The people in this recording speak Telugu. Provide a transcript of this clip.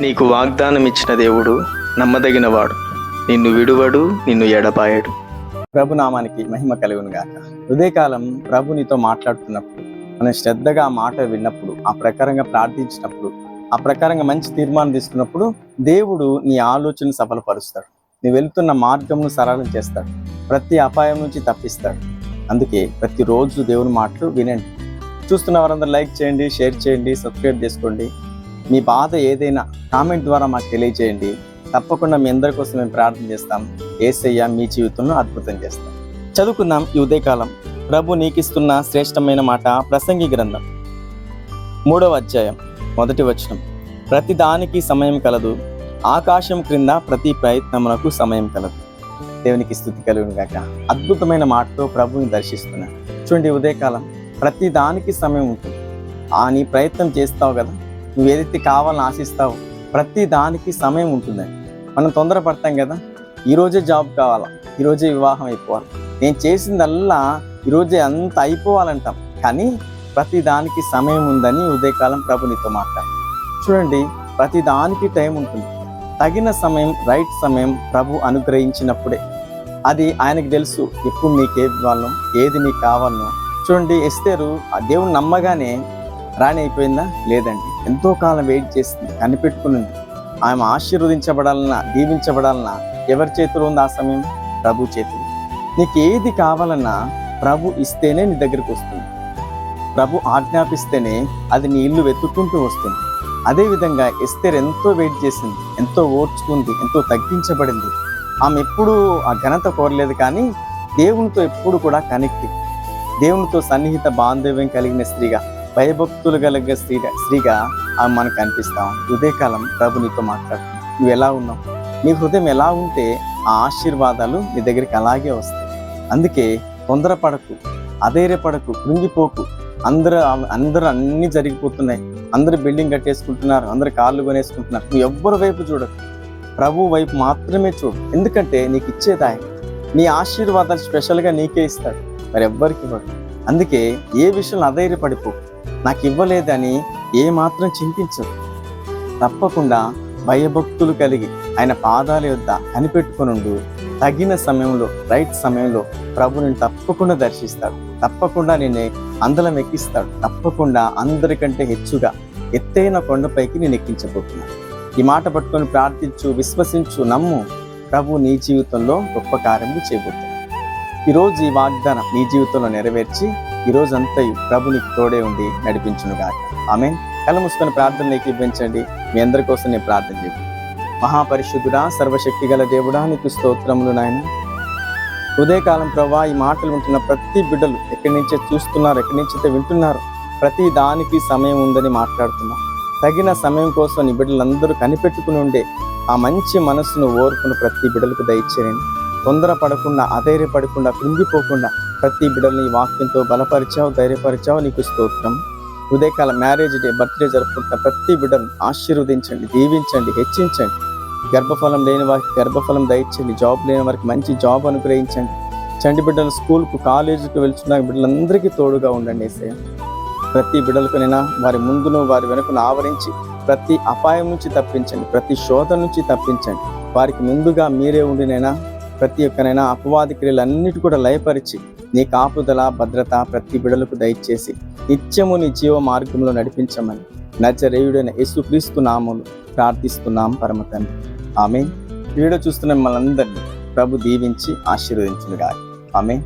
నీకు వాగ్దానం ఇచ్చిన దేవుడు నమ్మదగినవాడు. నిన్ను విడువడు నిన్ను ఎడపాయడు ప్రభు నామానికి మహిమ కలుగును గాక ఉదయకాలం ప్రభు నీతో మాట్లాడుతున్నప్పుడు మనం శ్రద్ధగా ఆ మాట విన్నప్పుడు ఆ ప్రకారంగా ప్రార్థించినప్పుడు ఆ ప్రకారంగా మంచి తీర్మానం తీసుకున్నప్పుడు దేవుడు నీ ఆలోచన సఫలపరుస్తాడు. నీ వెళ్తున్న మార్గంను సరళం చేస్తాడు. ప్రతి అపాయం నుంచి తప్పిస్తాడు. అందుకే ప్రతిరోజు దేవుని మాటలు వినండి. చూస్తున్న వారందరూ లైక్ చేయండి షేర్ చేయండి సబ్స్క్రైబ్ చేసుకోండి. మీ బాధ ఏదైనా కామెంట్ ద్వారా మాకు తెలియజేయండి తప్పకుండా మీ అందరి కోసం మేము ప్రార్థన చేస్తాం. ఏసయ్య మీ జీవితంలో అద్భుతం చేస్తాం. చదువుకుందాం ఈ ఉదయకాలం. ప్రభు నీకిస్తున్న శ్రేష్టమైన మాట ప్రసంగి గ్రంథం. మూడవ అధ్యాయం మొదటి వచనం. ప్రతి దానికి సమయం కలదు. ఆకాశం క్రింద ప్రతి ప్రయత్నమునకు సమయం కలదు. దేవునికి స్థుతి కలుగును గాక. అద్భుతమైన మాటతో ప్రభుని దర్శిస్తున్నాను చూడండి ఉదయకాలం. ప్రతి దానికి సమయం ఉంటుంది. ఆ నీ ప్రయత్నం చేస్తావు కదా? నువ్వు ఏదైతే కావాలని ఆశిస్తావో ప్రతి దానికి సమయం ఉంటుందని మనం తొందరపడతాం కదా? ఈరోజే జాబ్ కావాలా? ఈరోజే వివాహం అయిపోవాలి? నేను చేసిందల్లా ఈరోజే అంత అయిపోవాలంటాం. కానీ ప్రతి దానికి సమయం ఉందని ఉదయకాలం ప్రభు నీతో మాట్లాడు చూడండి ప్రతి దానికి టైం ఉంటుంది. తగిన సమయం రైట్ సమయం ప్రభు అనుగ్రహించినప్పుడే. అది ఆయనకు తెలుసు ఎప్పుడు నీకు ఏది ఇవ్వాలనో ఏది నీకు కావాలనో చూడండి ఎస్తేరు ఆ దేవుని నమ్మగానే రాణి అయిపోయిందా లేదండి. ఎంతో కాలం వెయిట్ చేసింది. కనిపెట్టుకుని ఆమె ఆశీర్వదించబడాలన్నా దీవించబడాలన్నా ఎవరి చేతిలో ఉంది ఆ సమయం? ప్రభు చేతిలో. నీకు ఏది కావాలన్నా ప్రభు ఇస్తేనే నీ దగ్గరికి వస్తుంది. ప్రభు ఆజ్ఞాపిస్తేనే అది నీ ఇల్లు వెతుక్కుంటూ వస్తుంది. అదేవిధంగా ఎస్తేర్ ఎంతో వెయిట్ చేసింది. ఎంతో ఓర్చుకుంది. ఎంతో తగ్గించబడింది. ఆమె ఎప్పుడూ ఆ ఘనత కోరలేదు కానీ దేవునితో ఎప్పుడు కూడా కనెక్ట్. దేవునితో సన్నిహిత బాంధవ్యం కలిగిన స్త్రీగా భయభక్తులు కలిగిన స్త్రీగా స్త్రీగా ఆమె మనకు కనిపిస్తాం ఉదయకాలం ప్రభు నీతో మాట్లాడుతుంది నువ్వు ఎలా ఉన్నావు? నీ హృదయం ఎలా ఉంటే ఆ ఆశీర్వాదాలు నీ దగ్గరికి అలాగే వస్తాయి. అందుకే తొందరపడకు అధైర్యపడకు కృంగిపోకు. అందరూ అందరూ అన్ని జరిగిపోతున్నాయి. అందరూ బిల్డింగ్ కట్టేసుకుంటున్నారు అందరు కార్లు కొనేసుకుంటున్నారు. నువ్వు ఎవ్వరి వైపు చూడకు. ప్రభు వైపు మాత్రమే చూడు. ఎందుకంటే నీకు ఇచ్చేది ఆయన. నీ ఆశీర్వాదాలు స్పెషల్గా నీకే ఇస్తాడు. మరి ఎవ్వరికి ఇవ్వడు. అందుకే ఏ విషయంలో అధైర్యపడిపోకు నాకు ఇవ్వలేదని ఏమాత్రం చింతించదు తప్పకుండా భయభక్తులు కలిగి ఆయన పాదాల యొద్ద కనిపెట్టుకునుండు. తగిన సమయంలో రైట్ సమయంలో ప్రభుని తప్పకుండా దర్శిస్తాడు. తప్పకుండా నిన్నే అందలం ఎక్కిస్తాడు. తప్పకుండా అందరికంటే హెచ్చుగా ఎత్తైన కొండపైకి నేను ఎక్కించబోతున్నాను ఈ మాట పట్టుకొని ప్రార్థించు విశ్వసించు నమ్ము. ప్రభు నీ జీవితంలో గొప్ప కార్యములు చేయబోతున్నాడు. ఈరోజు ఈ వాగ్దానం నీ జీవితంలో నెరవేర్చి ఈ రోజు అంతా ప్రభు నీకు తోడే ఉండి నడిపించునుగాక ఆమె కళ మూసుకొని ప్రార్థనలు ఏకీపించండి మీ అందరి కోసం నేను ప్రార్థన చేయండి మహాపరిశుద్ధుడా సర్వశక్తి గల దేవుడా నీకు స్తోత్రములు నాయన. ఉదయకాలం ప్రభా ఈ మాటలు వింటున్న ప్రతి బిడ్డలు ఎక్కడి నుంచే చూస్తున్నారు ఎక్కడి నుంచైతే వింటున్నారు ప్రతి దానికి సమయం ఉందని మాట్లాడుతున్నాం. తగిన సమయం కోసం నీ బిడ్డలందరూ కనిపెట్టుకుని ఉండే ఆ మంచి మనసును ఓర్పును ప్రతి బిడ్డలకు దయచేయండి. తొందర పడకుండా అధైర్యపడకుండా కృంగిపోకుండా ప్రతి బిడ్డల్ని వాక్యంతో బలపరిచావు ధైర్యపరిచావు నీకు స్తోత్రం. ఉదయకాల మ్యారేజ్ డే బర్త్డే జరుపుకుంటున్న ప్రతి బిడ్డను ఆశీర్వదించండి దీవించండి హెచ్చించండి. గర్భఫలం లేని వారికి గర్భఫలం దయచండి జాబ్ లేని వారికి మంచి జాబ్ అనుగ్రహించండి. చండి బిడ్డలు స్కూల్కు కాలేజీకి వెళ్తున్న బిడ్డలందరికీ తోడుగా ఉండండి ఏసయ్య. ప్రతి బిడ్డలకునైనా వారి ముందును వారి వెనుకను ఆవరించి ప్రతి అపాయం నుంచి తప్పించండి ప్రతి శోధ నుంచి తప్పించండి. వారికి ముందుగా మీరే ఉండినైనా ప్రతి ఒక్కనైనా అపవాది క్రియలన్నిటి కూడా లయపరిచి నీ కాపుదల భద్రత ప్రతి బిడలకు దయచేసి నిత్యము నీ జీవ మార్గంలో నడిపించమని నచ్చరేయుడైన యేసుక్రీస్తు నామములు ప్రార్థిస్తున్నాం పరమ తండ్రి. ఆమె వీడియో చూస్తున్న మనందరినీ ప్రభు దీవించి ఆశీర్వదించునుగా ఆమె